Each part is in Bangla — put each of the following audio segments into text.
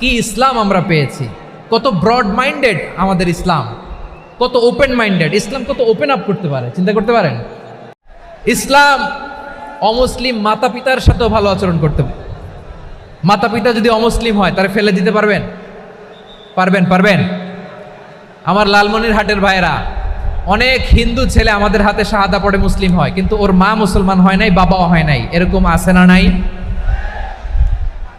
কি ইসলাম আমরা পেয়েছি? কত ব্রড মাইন্ডেড আমাদের ইসলাম। কত ওপেন মাইন্ডেড ইসলাম কত ওপেন আপ করতে পারে, চিন্তা করতে পারেন? ইসলাম অমুসলিম মাতা পিতার সাথেও ভালো আচরণ করতে মাতা পিতা যদি অমুসলিম হয়, তারা ফেলে দিতে পারবেন? পারবেন পারবেন? আমার লালমনির হাটের ভাইয়েরা, অনেক হিন্দু ছেলে আমাদের হাতে শাহাদা পড়ে মুসলিম হয়, কিন্তু ওর মা মুসলমান হয় নাই, বাবাও হয় নাই। এরকম আছে না নাই?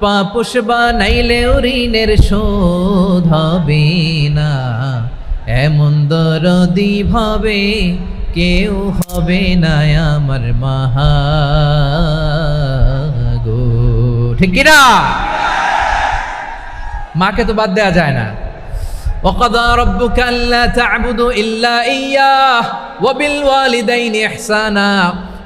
পাপুষ বানাইলে ঋণের শোধ হবে না এমন দরদি ভাবে কেউ হবে না আমার মাহা গো ঠিক কিনা মাকে তো বাদ দেওয়া যায় না وقضى ربك ألا تعبدوا إلا إياه وبالوالدين إحسانا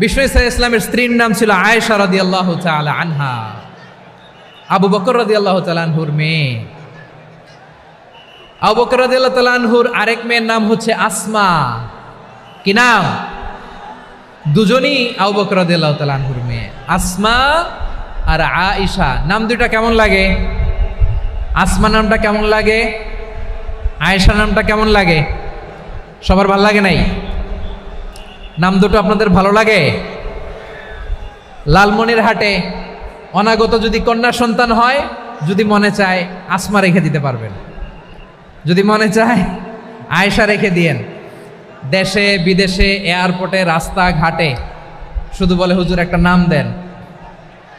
বিশ্ব ইসা ইসলামের স্ত্রীর নাম ছিল আয়েশা রাদি আল্লাহ আনহা। আবু বকর রাদি আল্লাহ আনহুর মেয়ে। আবু বকর রাদি আল্লাহ আনহুর আরেক মেয়ের নাম হচ্ছে আসমা। কি নাম? দুজনই আবু বকর রাদি আল্লাহ আনহুর মেয়ে। আসমা আর আয়েশা। নাম দুইটা কেমন লাগে? আসমা নামটা কেমন লাগে? আয়েশা নামটা কেমন লাগে? সবার ভালো লাগে নাই? নাম দুটো আপনাদের ভালো লাগে? লালমনির হাটে অনাগত যদি কন্যা সন্তান হয়, যদি মনে চায় আসমা রেখে দিতে পারবেন। যদি মনে চায় আয়েশা রেখে দিয়েন। দেশে, বিদেশে, এয়ারপোর্টে, রাস্তাঘাটে, শুধু বলে হুজুর একটা নাম দেন।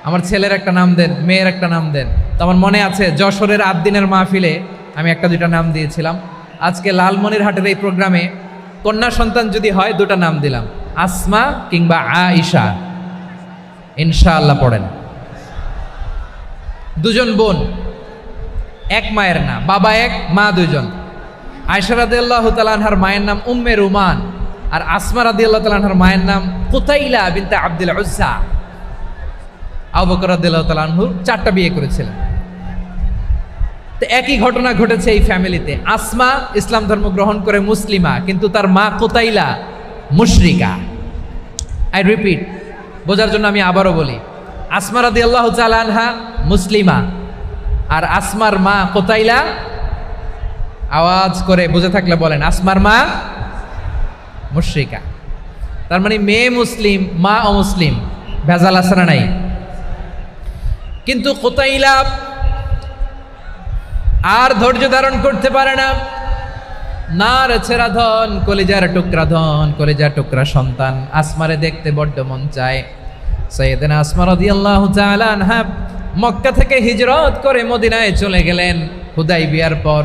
আমার ছেলের একটা নাম দেন, মেয়ের একটা নাম দেন। তো আমার মনে আছে, যশোরের আট দিনের মাহফিলে আমি একটা দুইটা নাম দিয়েছিলাম। আজকে লালমনির হাটের এই প্রোগ্রামে কন্যা সন্তান যদি হয়, দুটা নাম দিলাম। আসমা কিংবা আইসা ইনশাআল্লাহ পড়েন। দুজন বোন। এক মায়ের না, বাবা এক, মা দুজন আয়সা রাদি আল্লাহ তালানহার মায়ের নাম উম্মে রুমান। আর আসমা রাদি আল্লাহ তালানহার মায়ের নাম কুতাইলা বিনতে আব্দুল উজ্জা। আবু বকর রাদিয়াল্লাহু তাআলা চারটা বিয়ে করেছিলেন। তো একই ঘটনা ঘটেছে এই ফ্যামিলিতে। আসমা ইসলাম ধর্ম গ্রহণ করে মুসলিমা, কিন্তু তার মা কোতাইলা মুশরিকা। আই রিপিট বোঝার জন্য আমি আবারও বলি, আসমা রাদি আল্লাহ আনহা মুসলিমা, আর আসমার মা কোতাইলা, আওয়াজ করে বুঝে থাকলে বলেন, আসমার মা মুশরিকা। তার মানে মেয়ে মুসলিম, মা অমুসলিম, ভেজাল আসানা নাই? কিন্তু কোতাইলা আর ধৈর্য ধারণ করতে পারে না। নার ছেড়া ধন, কলিজার টুকরা ধন, কলিজার টুকরা সন্তান, আসমারে দেখতে বড্ড মন চায়। সৈয়দিন আসমা রাদিয়াল্লাহু তাআলা আনহা মক্কা থেকে হিজরত করে মদিনায় চলে গেলেন হুদাই বিয়ার পর।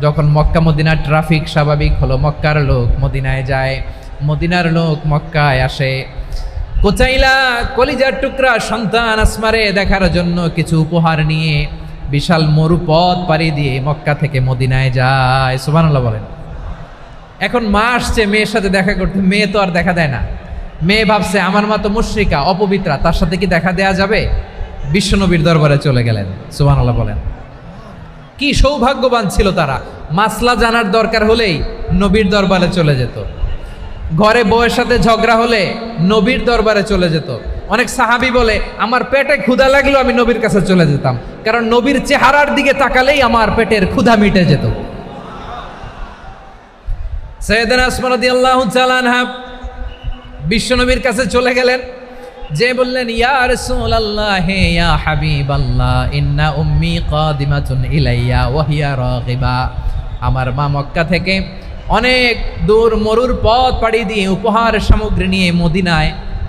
যখন মক্কা মদিনার ট্রাফিক স্বাভাবিক হলো, মক্কার লোক মদিনায় যায়, মদিনার লোক মক্কায় আসে। কোচাইলা কলিজার টুকরা সন্তান আসমারে দেখার জন্য কিছু উপহার নিয়ে বিশাল মরুপথ পাড়ি দিয়ে মক্কা থেকে মদিনায় যায়। সুবহানাল্লাহ বলেন। এখন মা আসছে, মেয়ের সাথে দেখা করতে। মেয়ে তো আর দেখা দেয় না। মেয়ে ভাবছে, আমার মা তো মুশ্রিকা, অপবিত্রা, তার সাথে কি দেখা দেয়া যাবে? বিশ্বনবীর দরবারে চলে গেলেন। সুবহানাল্লাহ বলেন। কি সৌভাগ্যবান ছিল তারা। মাসলা জানার দরকার হলেই নবীর দরবারে চলে যেত। ঘরে বউয়ের সাথে ঝগড়া হলে নবীর দরবারে চলে যেত। অনেক সাহাবি বলে, আমার পেটে ক্ষুধা লাগলেও আমি নবীর কাছে চলে যেতাম। কারণ নবীর চেহারার দিকে তাকালেই আমার পেটের ক্ষুধা মিটে যেত। সৈয়দিন আসমানদি আল্লাহ চালানহা বিশ্বনবীর কাছে চলে গেলেন। যে বললেন, ইয়া রাসূলুল্লাহ হে ইয়া হাবিবাল্লাহ, ইন্না উম্মি কাদিমাতুন ইলাইয়া, ওয়া হিয়া রাগিবা। আমার মা মক্কা থেকে অনেক দূর মরুর পথ পাড়ি দিয়ে উপহার সামগ্রী নিয়ে মদিনায়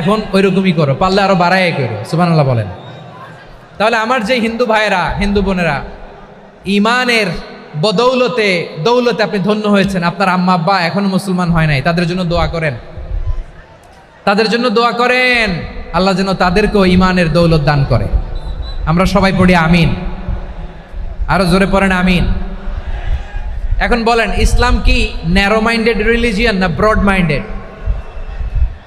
এখন ওই রকমই করো, পারলে আরও বাড়াই করো, সুবহানাল্লাহ বলেন। তাহলে আমার যে হিন্দু ভাইয়েরা, হিন্দু বোনেরা ইমানের বদৌলতে, দৌলতে আপনি ধন্য হয়েছেন। আপনার আম্মা, আব্বা এখনও মুসলমান হয় নাই, তাদের জন্য দোয়া করেন। তাদের জন্য দোয়া করেন, আল্লাহ যেন তাদেরকেও ইমানের দৌলত দান করে। আমরা সবাই পড়ি আমিন। আরও জোরে পড়েন আমিন। এখন বলেন, ইসলাম কি ন্যারো মাইন্ডেড রিলিজিয়ান না ব্রড মাইন্ডেড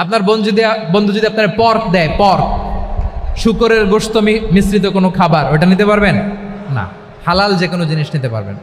আপনার বন্ধু যদি বন্ধু যদি আপনার পর্ক দেয় পর্ক শুকরের গোস্ত মিশ্রিত কোনো খাবার, ওটা নিতে পারবেন? না। হালাল যে কোনো জিনিস নিতে পারবেন।